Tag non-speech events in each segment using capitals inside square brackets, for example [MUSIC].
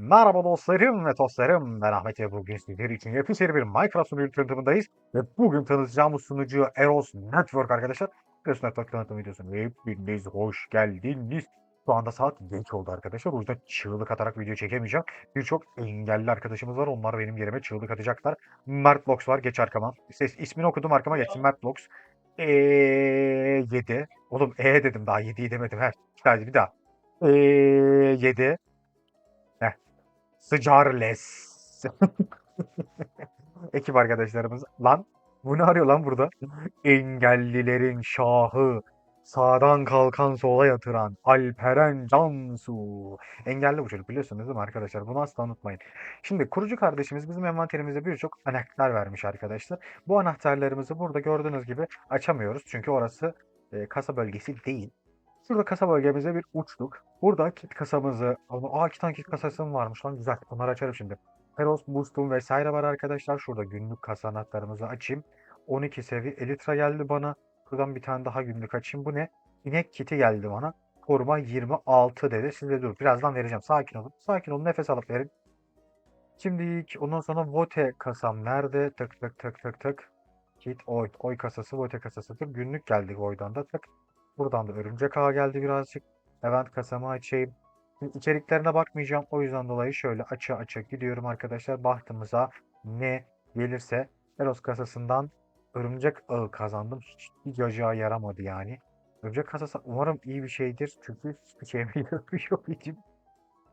Merhaba dostlarım ve dostlarım. Ben Ahmet ve bugün sizler için yepyeni bir Minecraft sunucu tanıtımındayız. Ve bugün tanıtacağımız sunucu Eros Network arkadaşlar. Eros Network tanıtım videosuna hepiniz hoş geldiniz. Şu anda saat geç oldu arkadaşlar. O yüzden çığlık atarak video çekemeyeceğim. Birçok engelli arkadaşımız var. Onlar benim yerime çığlık atacaklar. Mert var. Geç arkama. Ses, ismini okudum arkama geçsin. Mert. Eee 7. Oğlum E dedim daha 7'yi demedim. Her bir daha. Eee 7. Sıcarles. [LAUGHS] Ekip arkadaşlarımız. Lan bu ne arıyor lan burada? Engellilerin şahı. Sağdan kalkan sola yatıran Alperen Cansu. Engelli bu çocuk biliyorsunuz değil mi arkadaşlar? Bunu asla unutmayın. Şimdi kurucu kardeşimiz bizim envanterimize birçok anahtar vermiş arkadaşlar. Bu anahtarlarımızı burada gördüğünüz gibi açamıyoruz. Çünkü orası e, kasa bölgesi değil. Şurada kasa bölgemize bir uçtuk. Burada kit kasamızı... Aa iki tane kit kasası varmış lan güzel. Bunları açarım şimdi. Peros, Boost'um vesaire var arkadaşlar. Şurada günlük kasa anahtarımızı açayım. 12 seviye Elytra geldi bana. Buradan bir tane daha günlük açayım. Bu ne? İnek kiti geldi bana. Koruma 26 dedi. Size dur. Birazdan vereceğim. Sakin olun. Sakin olun. Nefes alıp verin. Şimdi ondan sonra Vote kasam nerede? Tık tık tık tık tık. Kit oy. Oy kasası Vote kasasıdır. Günlük geldi oydan da tık. Buradan da örümcek ağa geldi birazcık. Event kasamı açayım. Şimdi içeriklerine bakmayacağım. O yüzden dolayı şöyle açı açı gidiyorum arkadaşlar. Bahtımıza ne gelirse Eros kasasından örümcek ağı kazandım. Hiçbir yacağa yaramadı yani. Örümcek kasası umarım iyi bir şeydir. Çünkü hiçbir [LAUGHS] şeyime yaramıyor için.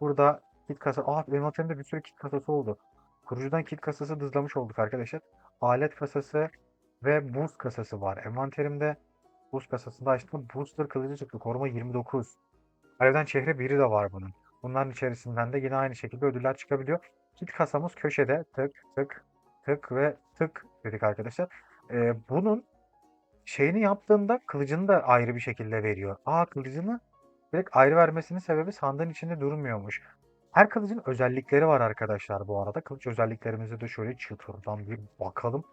Burada kit kasa... Aa envanterimde bir sürü kit kasası oldu. Kurucudan kit kasası dızlamış olduk arkadaşlar. Alet kasası ve buz kasası var. Envanterimde buz kasasında açtım. Booster kılıcı çıktı. Koruma 29. Alevden çehre biri de var bunun. Bunların içerisinden de yine aynı şekilde ödüller çıkabiliyor. Kit kasamız köşede tık tık tık ve tık dedik arkadaşlar. Ee, bunun şeyini yaptığında kılıcını da ayrı bir şekilde veriyor. Aa kılıcını direkt ayrı vermesinin sebebi sandığın içinde durmuyormuş. Her kılıcın özellikleri var arkadaşlar bu arada. Kılıç özelliklerimize de şöyle çıtırdan bir bakalım.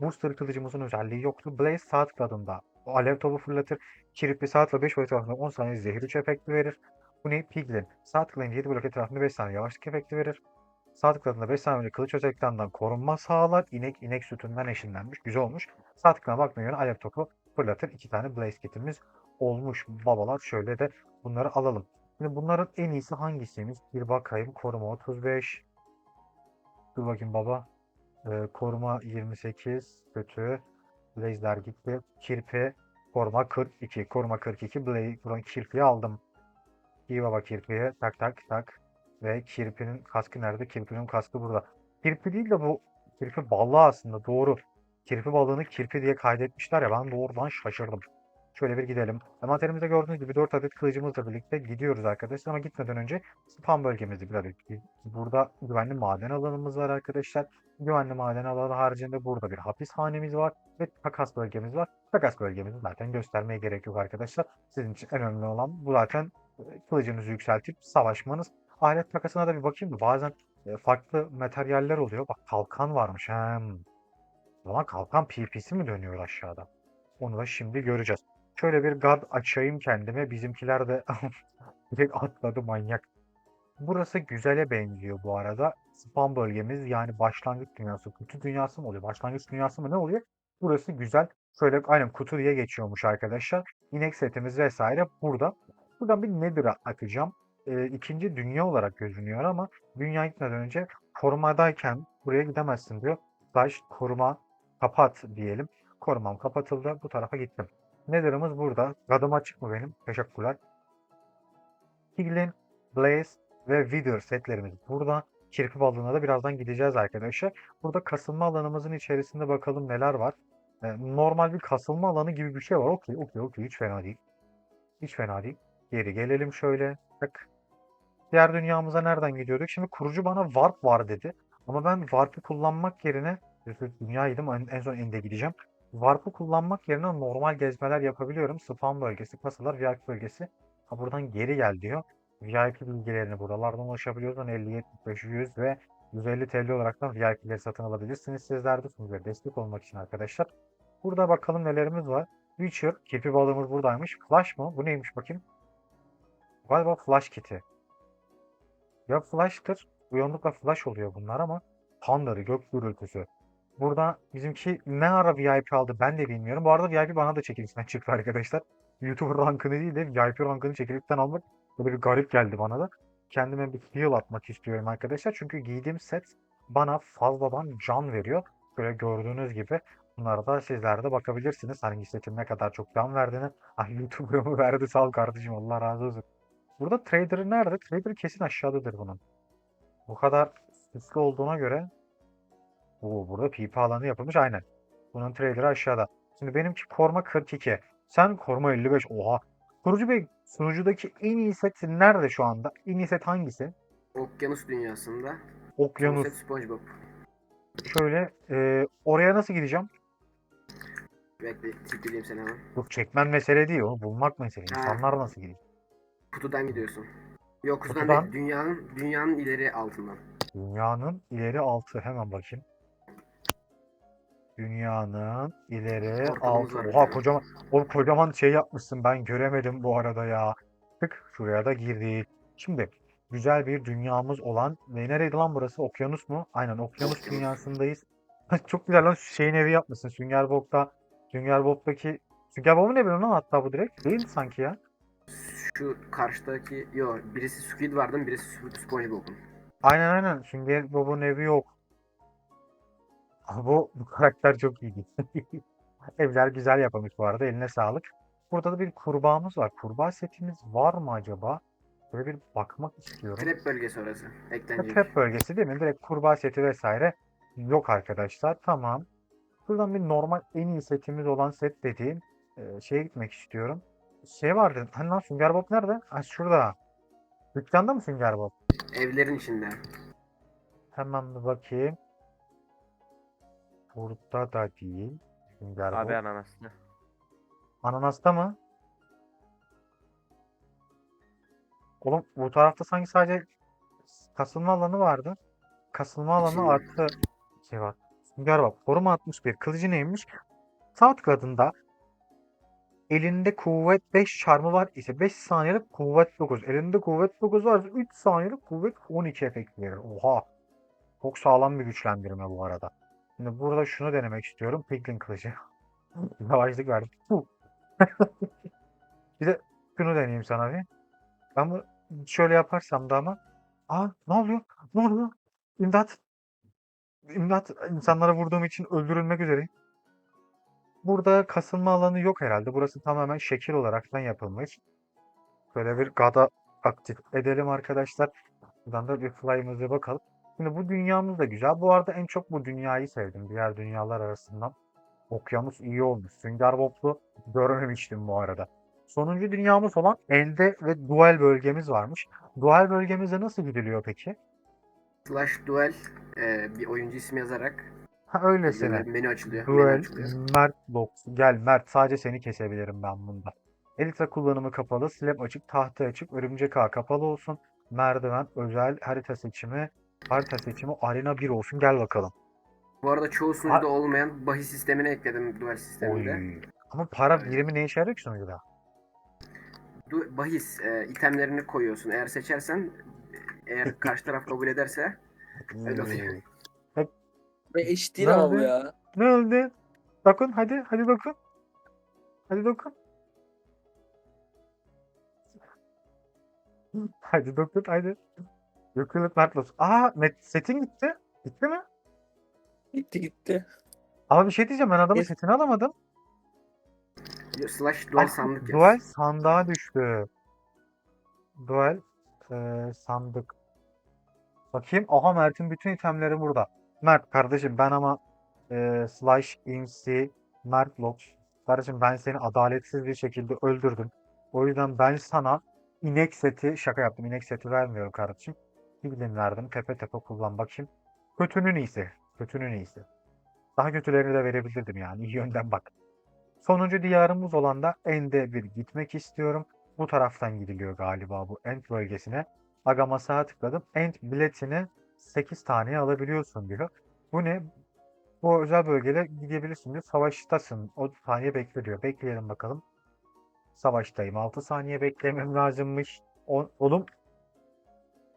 Booster kılıcımızın özelliği yoktu. Blaze sağ tıkladığında o alev topu fırlatır. Kirpi sağ tıkla 5 blok etrafında 10 saniye zehir 3 efekti verir. Bu ne? Piglin. Sağ tıklayınca 7 blok etrafında 5 saniye yavaşlık efekti verir. Sağ tıkladığında 5 saniye kılıç özelliklerinden korunma sağlar. İnek inek sütünden eşinlenmiş. Güzel olmuş. Sağ tıkladığına bakmayın alev topu fırlatır. 2 tane Blaze kitimiz olmuş. Babalar şöyle de bunları alalım. Şimdi bunların en iyisi hangisiymiş? Bir bakayım. Koruma 35. Dur bakayım baba. Ee, koruma 28. Kötü. Blaze'ler gitti. Kirpi. Koruma 42. Koruma 42. Blaze, buradan kirpiyi aldım. İyi baba kirpiye. Tak tak tak. Ve kirpinin kaskı nerede? Kirpinin kaskı burada. Kirpi değil de bu kirpi balığı aslında. Doğru. Kirpi balığını kirpi diye kaydetmişler ya. Ben doğrudan şaşırdım. Şöyle bir gidelim. Envanterimizde gördüğünüz gibi 4 adet kılıcımızla birlikte gidiyoruz arkadaşlar. Ama gitmeden önce spam bölgemizde bir adet. Burada güvenli maden alanımız var arkadaşlar. Güvenli maden alanı haricinde burada bir hapishanemiz var. Ve takas bölgemiz var. Takas bölgemizi zaten göstermeye gerek yok arkadaşlar. Sizin için en önemli olan bu zaten e, kılıcınızı yükseltip savaşmanız. Alet takasına da bir bakayım bazen e, farklı materyaller oluyor. Bak kalkan varmış. Hem. O zaman kalkan PvP'si mi dönüyor aşağıda? Onu da şimdi göreceğiz. Şöyle bir guard açayım kendime. Bizimkiler de [LAUGHS] direkt atladı manyak. Burası güzele benziyor bu arada. Spam bölgemiz yani başlangıç dünyası. Kutu dünyası mı oluyor? Başlangıç dünyası mı ne oluyor? Burası güzel. Şöyle aynen kutu diye geçiyormuş arkadaşlar. İnek setimiz vesaire burada. Buradan bir Nether'a atacağım. Ee, ikinci dünya olarak gözünüyor ama dünya gitmeden önce korumadayken buraya gidemezsin diyor. Slash koruma kapat diyelim. Korumam kapatıldı. Bu tarafa gittim. Nether'ımız burada. Gadım açık mı benim? Teşekkürler. Piglin, Blaze ve Wither setlerimiz burada. Kirpi balığına da birazdan gideceğiz arkadaşlar. Burada kasılma alanımızın içerisinde bakalım neler var. Ee, normal bir kasılma alanı gibi bir şey var. Okey, okey, okey. Hiç fena değil. Hiç fena değil. Geri gelelim şöyle. Bak. Diğer dünyamıza nereden gidiyorduk? Şimdi kurucu bana warp var dedi. Ama ben warp'ı kullanmak yerine dünyaydım en, en son ende gideceğim. Warp'ı kullanmak yerine normal gezmeler yapabiliyorum. Spam bölgesi, kasalar, VIP bölgesi. Ha buradan geri gel diyor. VIP bilgilerini buralardan ulaşabiliyoruz. 50, 75, 100 ve 150 TL olaraktan VIP'leri satın alabilirsiniz. Sizler de sunucuya destek olmak için arkadaşlar. Burada bakalım nelerimiz var. Witcher, kirpi balığımız buradaymış. Flash mı? Bu neymiş bakayım? Galiba Flash kiti. Ya Flash'tır Yoğunlukla flash oluyor bunlar ama Thunder, gök gürültüsü. Burada bizimki ne ara VIP aldı ben de bilmiyorum. Bu arada VIP bana da çekilişten çıktı arkadaşlar. YouTuber rankını değil de VIP rankını çekilişten almak böyle bir garip geldi bana da. Kendime bir heal atmak istiyorum arkadaşlar. Çünkü giydiğim set bana fazladan can veriyor. Böyle gördüğünüz gibi bunlara da sizler de bakabilirsiniz. Hangi setin ne kadar çok can verdiğini. Ah YouTuber'ımı verdi sağ ol kardeşim Allah razı olsun. Burada trader'ı nerede? Trader kesin aşağıdadır bunun. Bu kadar süslü olduğuna göre Oo, burada PP alanı yapılmış aynen. Bunun trader'ı aşağıda. Şimdi benimki koruma 42. Sen koruma 55. Oha. Kurucu Bey sunucudaki en iyi set nerede şu anda? En iyi set hangisi? Okyanus dünyasında. Okyanus. Konsept SpongeBob. Şöyle e, oraya nasıl gideceğim? Bekle tipleyeyim seni hemen. Yok çekmen mesele değil. Onu bulmak mesele. Ha. İnsanlar nasıl gidiyor? Kutudan gidiyorsun. Yok kutudan, Kutudan? değil. Dünyanın, dünyanın ileri altından. Dünyanın ileri altı. Hemen bakayım. Dünyanın ileri altı. Oha kocaman. O kocaman şey yapmışsın. Ben göremedim bu arada ya. Tık şuraya da girdik. Şimdi güzel bir dünyamız olan ve nereydi lan burası? Okyanus mu? Aynen okyanus dünyasındayız. [LAUGHS] Çok güzel lan şeyin evi yapmışsın. Sünger Bob'da Sünger Bob'daki Sünger Bob'un evi lan hatta bu direkt. Değil mi sanki ya? Şu karşıdaki yok birisi Squidward'ın birisi Sp- SpongeBob'un. Aynen aynen. Sünger Bob'un evi yok. Bu, bu karakter çok iyi. [LAUGHS] Evler güzel yapılmış bu arada. Eline sağlık. Burada da bir kurbağamız var. Kurbağa setimiz var mı acaba? Böyle bir bakmak istiyorum. Trap bölgesi orası. Eklenecek. Trap bölgesi değil mi? Direkt kurbağa seti vesaire yok arkadaşlar. Tamam. Buradan bir normal en iyi setimiz olan set dediğim e, şeye gitmek istiyorum. Şey vardı. Hani lan Sünger Bob nerede? Ha şurada. Dükkanda mı Sünger Bob? Evlerin içinde. Hemen bir bakayım. Burada da değil. Sünger Abi Bob. ananaslı. Ananasta mı? Oğlum bu tarafta sanki sadece kasılma alanı vardı. Kasılma alanı Şimdi- artı şey var. Sünger Bob. Koruma 61. Kılıcı neymiş? Sağ tıkladığında elinde kuvvet 5 çarmı var ise 5 saniyelik kuvvet 9. Elinde kuvvet 9 varsa 3 saniyelik kuvvet 12 efekt verir. Oha. Çok sağlam bir güçlendirme bu arada. Şimdi burada şunu denemek istiyorum. Piglin kılıcı. [LAUGHS] Yavaşlık verdim. Bir de şunu deneyeyim sana bir. Ben bu şöyle yaparsam da ama Aa ne oluyor? Ne oluyor? İmdat. İmdat. İnsanlara vurduğum için öldürülmek üzereyim. Burada kasılma alanı yok herhalde. Burası tamamen şekil olaraktan yapılmış. Böyle bir gada aktif edelim arkadaşlar. Buradan da bir fly'ımıza bakalım. Şimdi bu dünyamız da güzel. Bu arada en çok bu dünyayı sevdim diğer dünyalar arasından. Okyanus iyi olmuş. Sünger Bob'lu görmemiştim bu arada. Sonuncu dünyamız olan elde ve dual bölgemiz varmış. Dual bölgemize nasıl gidiliyor peki? Slash duel e, bir oyuncu ismi yazarak Ha öylesine. menü açılıyor. Menü Duel açılıyor. Mert Box. Gel Mert sadece seni kesebilirim ben bunda. Elitra kullanımı kapalı, slab açık, tahta açık, örümcek ağ kapalı olsun. Merdiven, özel, harita seçimi, harita seçimi, arena 1 olsun. Gel bakalım. Bu arada çoğu sunucuda olmayan bahis sistemini ekledim duel sisteminde. Oy. Ama para birimi ne işe yarıyor ki sonuçta? Du- bahis e, itemlerini koyuyorsun. Eğer seçersen eğer [LAUGHS] karşı taraf kabul ederse öyle oluyor. Ve eşit değil Ne ama oldu? ya. Ne oldu? Dokun hadi, hadi dokun. Hadi dokun. Hadi dokun, hadi. Yükülük Mert olsun. Aa, Met setin gitti. Gitti mi? Gitti gitti. Ama bir şey diyeceğim ben adamın Yes. setini alamadım. Slash duel Ah, sandık yaz. Duel sandığa düştü. Duel eee, sandık. Bakayım. Aha Mert'in bütün itemleri burada. Mert kardeşim ben ama eee Slash, IMC, Mert Lock. Kardeşim ben seni adaletsiz bir şekilde öldürdüm. O yüzden ben sana inek seti şaka yaptım. İnek seti vermiyorum kardeşim. Bildiğin verdim. Tepe tepe kullan bakayım. Kötünün iyisi. Kötünün iyisi. Daha kötülerini de verebilirdim yani. İyi yönden bak. Sonuncu diyarımız olan da End'e bir gitmek istiyorum. Bu taraftan gidiliyor galiba bu End bölgesine. Agama sağa tıkladım. End biletini 8 taneye alabiliyorsun diyor. Bu ne? Bu özel bölgede gidebilirsin diyor. Savaştasın. O saniye bekle diyor. Bekleyelim bakalım. Savaştayım. 6 saniye beklemem lazımmış. O, oğlum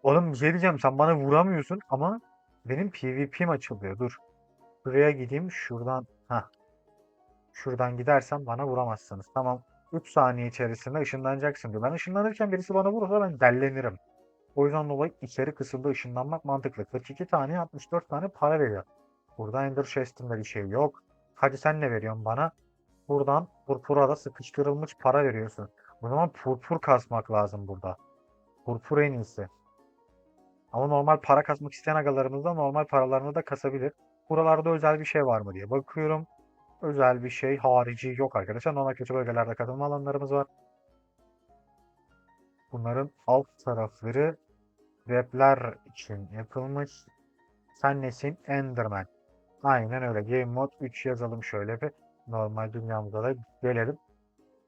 Oğlum bir şey diyeceğim. Sen bana vuramıyorsun ama benim PvP'm açılıyor. Dur. Şuraya gideyim. Şuradan. ha. Şuradan gidersem bana vuramazsınız. Tamam. 3 saniye içerisinde ışınlanacaksın diyor. Ben ışınlanırken birisi bana vurursa ben dellenirim. O yüzden dolayı içeri kısımda ışınlanmak mantıklı. 42 tane 64 tane para veriyor. Burada Ender Chest'inde bir şey yok. Hadi sen ne veriyorsun bana? Buradan purpura da sıkıştırılmış para veriyorsun. O zaman purpur kasmak lazım burada. Purpur en iyisi. Ama normal para kasmak isteyen agalarımız da normal paralarını da kasabilir. Buralarda özel bir şey var mı diye bakıyorum. Özel bir şey harici yok arkadaşlar. Normal kötü bölgelerde katılma alanlarımız var. Bunların alt tarafları webler için yapılmış. Sen nesin? Enderman. Aynen öyle. Game Mode 3 yazalım şöyle bir. Normal dünyamıza da gelelim.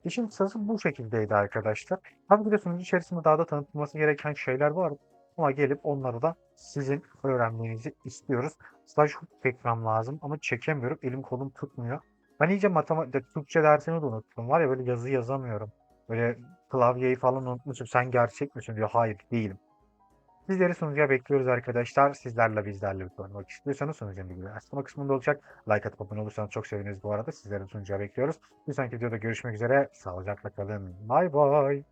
İşin kısası bu şekildeydi arkadaşlar. Tabii ki de sunucu içerisinde daha da tanıtılması gereken şeyler var. Ama gelip onları da sizin öğrenmenizi istiyoruz. Slash hook çekmem lazım ama çekemiyorum. Elim kolum tutmuyor. Ben iyice matematik, Türkçe dersini de unuttum. Var ya böyle yazı yazamıyorum. Böyle klavyeyi falan unutmuşum. Sen gerçek misin diyor. Hayır değilim. Sizleri sunucuya bekliyoruz arkadaşlar. Sizlerle bizlerle oynamak istiyorsanız sunucunun bilgileri açıklama kısmında olacak. Like atıp abone olursanız çok seviniriz bu arada. Sizleri sunucuya bekliyoruz. Bir sonraki videoda görüşmek üzere. Sağlıcakla kalın. Bay bay.